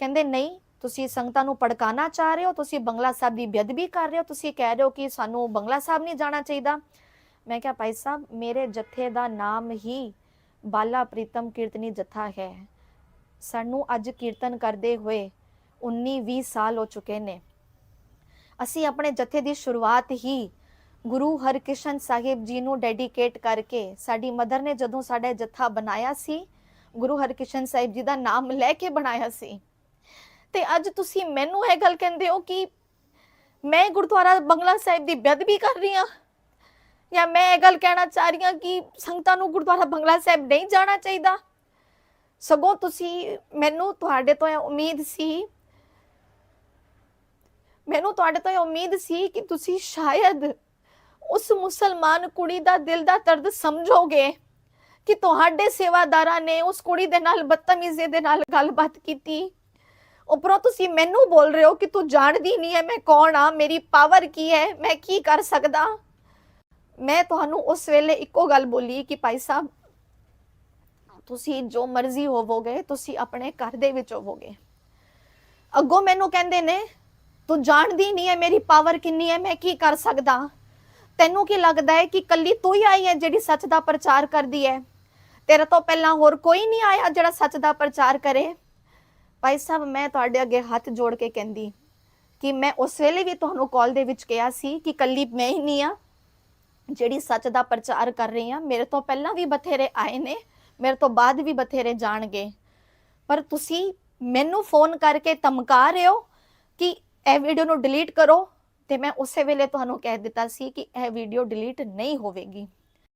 ਕਹਿੰਦੇ, ਨਹੀਂ, ਤੁਸੀਂ ਸੰਗਤਾਂ ਨੂੰ ਭੜਕਾਣਾ ਚਾਹ ਰਹੇ ਹੋ, ਤੁਸੀਂ ਬੰਗਲਾ ਸਾਹਿਬ ਦੀ ਬੇਅਦਬੀ ਕਰ ਰਹੇ ਹੋ, ਤੁਸੀਂ ਕਹਿ ਰਹੇ ਹੋ ਕਿ ਸਾਨੂੰ ਬੰਗਲਾ ਸਾਹਿਬ ਨਹੀਂ ਜਾਣਾ ਚਾਹੀਦਾ। ਮੈਂ ਕਿਹਾ, ਭਾਈ ਸਾਹਿਬ, ਮੇਰੇ ਜਥੇ ਦਾ ਨਾਮ ਹੀ ਬਾਲਾ ਪ੍ਰੀਤਮ ਕੀਰਤਨੀ ਜਥਾ ਹੈ। ਸਾਨੂੰ ਅੱਜ ਕੀਰਤਨ ਕਰਦੇ ਹੋਏ 19 20 ਸਾਲ ਹੋ ਚੁੱਕੇ ਨੇ। ਅਸੀਂ ਆਪਣੇ ਜਥੇ ਦੀ ਸ਼ੁਰੂਆਤ ਹੀ ਗੁਰੂ ਹਰਕ੍ਰਿਸ਼ਨ ਸਾਹਿਬ ਜੀ ਨੂੰ ਡੈਡੀਕੇਟ ਕਰਕੇ ਸਾਡੀ ਮਦਰ ਨੇ ਜਦੋਂ ਸਾਡਾ ਜਥਾ ਬਣਾਇਆ ਸੀ, ਗੁਰੂ ਹਰਕ੍ਰਿਸ਼ਨ ਸਾਹਿਬ ਜੀ ਦਾ ਨਾਮ ਲੈ ਕੇ ਬਣਾਇਆ ਸੀ। ਤੇ ਅੱਜ ਤੁਸੀਂ ਮੈਨੂੰ ਇਹ ਗੱਲ ਕਹਿੰਦੇ ਹੋ ਕਿ ਮੈਂ ਗੁਰਦੁਆਰਾ ਬੰਗਲਾ ਸਾਹਿਬ ਦੀ ਬੇਅਦਬੀ ਕਰ ਰਹੀ ਹਾਂ ਜਾਂ ਮੈਂ ਇਹ ਗੱਲ ਕਹਿਣਾ ਚਾਹ ਰਹੀ ਹਾਂ ਕਿ ਸੰਗਤਾਂ ਨੂੰ ਗੁਰਦੁਆਰਾ ਬੰਗਲਾ ਸਾਹਿਬ ਨਹੀਂ ਜਾਣਾ ਚਾਹੀਦਾ? ਸਗੋਂ ਤੁਸੀਂ ਮੈਨੂੰ ਤੁਹਾਡੇ ਤੋਂ ਇਹ ਉਮੀਦ ਸੀ, ਮੈਨੂੰ ਤੁਹਾਡੇ ਤੋਂ ਇਹ ਉਮੀਦ ਸੀ ਕਿ ਤੁਸੀਂ ਸ਼ਾਇਦ ਉਸ ਮੁਸਲਮਾਨ ਕੁੜੀ ਦਾ ਦਿਲ ਦਾ ਦਰਦ ਸਮਝੋਗੇ ਕਿ ਤੁਹਾਡੇ ਸੇਵਾਦਾਰਾਂ ਨੇ ਉਸ ਕੁੜੀ ਦੇ ਨਾਲ ਬਦਤਮੀਜ਼ੀ ਦੇ ਨਾਲ ਗੱਲਬਾਤ ਕੀਤੀ। ਉਪਰੋਂ ਤੁਸੀਂ ਮੈਨੂੰ ਬੋਲ ਰਹੇ ਹੋ ਕਿ ਤੂੰ ਜਾਣਦੀ ਨਹੀਂ ਹੈ ਮੈਂ ਕੌਣ ਆ, ਮੇਰੀ ਪਾਵਰ ਕੀ ਹੈ, ਮੈਂ ਕੀ ਕਰ ਸਕਦਾ? ਮੈਂ ਤੁਹਾਨੂੰ ਉਸ ਵੇਲੇ ਇੱਕੋ ਗੱਲ ਬੋਲੀ ਕਿ ਭਾਈ ਸਾਹਿਬ, ਤੁਸੀਂ ਜੋ ਮਰਜ਼ੀ ਹੋਵੋਗੇ, ਤੁਸੀਂ ਆਪਣੇ ਘਰ ਦੇ ਵਿੱਚ ਹੋਵੋਗੇ। ਅੱਗੋਂ ਮੈਨੂੰ ਕਹਿੰਦੇ ਨੇ, ਤੂੰ ਜਾਣਦੀ ਨਹੀਂ ਹੈ ਮੇਰੀ ਪਾਵਰ ਕਿੰਨੀ ਹੈ, ਮੈਂ ਕੀ ਕਰ ਸਕਦਾ? ਤੈਨੂੰ ਕੀ ਲੱਗਦਾ ਹੈ ਕਿ ਕੱਲੀ ਤੂੰ ਹੀ ਆਈ ਹੈ ਜਿਹੜੀ ਸੱਚ ਦਾ ਪ੍ਰਚਾਰ ਕਰਦੀ ਹੈ? ਤੇਰੇ ਤੋਂ ਪਹਿਲਾਂ ਹੋਰ ਕੋਈ ਨਹੀਂ ਆਇਆ ਜਿਹੜਾ ਸੱਚ ਦਾ ਪ੍ਰਚਾਰ ਕਰੇ? ਭਾਈ ਸਾਹਿਬ, ਮੈਂ ਤੁਹਾਡੇ ਅੱਗੇ ਹੱਥ ਜੋੜ ਕੇ ਕਹਿੰਦੀ ਕਿ ਮੈਂ ਉਸ ਵੇਲੇ ਵੀ ਤੁਹਾਨੂੰ ਕਾਲ ਦੇ ਵਿੱਚ ਕਿਹਾ ਸੀ ਕਿ ਕੱਲੀ ਮੈਂ ਹੀ ਨਹੀਂ ਆ ਜਿਹੜੀ ਸੱਚ ਦਾ ਪ੍ਰਚਾਰ ਕਰ ਰਹੀ ਆ ਮੇਰੇ ਤੋਂ ਪਹਿਲਾਂ ਵੀ ਬਥੇਰੇ ਆਏ ਨੇ, ਮੇਰੇ ਤੋਂ ਬਾਅਦ ਵੀ ਬਥੇਰੇ ਜਾਣਗੇ। ਪਰ ਤੁਸੀਂ ਮੈਨੂੰ ਫੋਨ ਕਰਕੇ ਧਮਕਾ ਰਹੇ ਹੋ ਕਿ ਇਹ ਵੀਡੀਓ ਨੂੰ ਡਿਲੀਟ ਕਰੋ ਤੇ ਮੈਂ ਉਸੇ ਵੇਲੇ ਤੁਹਾਨੂੰ ਕਹਿ ਦਿੱਤਾ ਸੀ ਕਿ ਇਹ ਵੀਡੀਓ ਡਿਲੀਟ ਨਹੀਂ ਹੋਵੇਗੀ।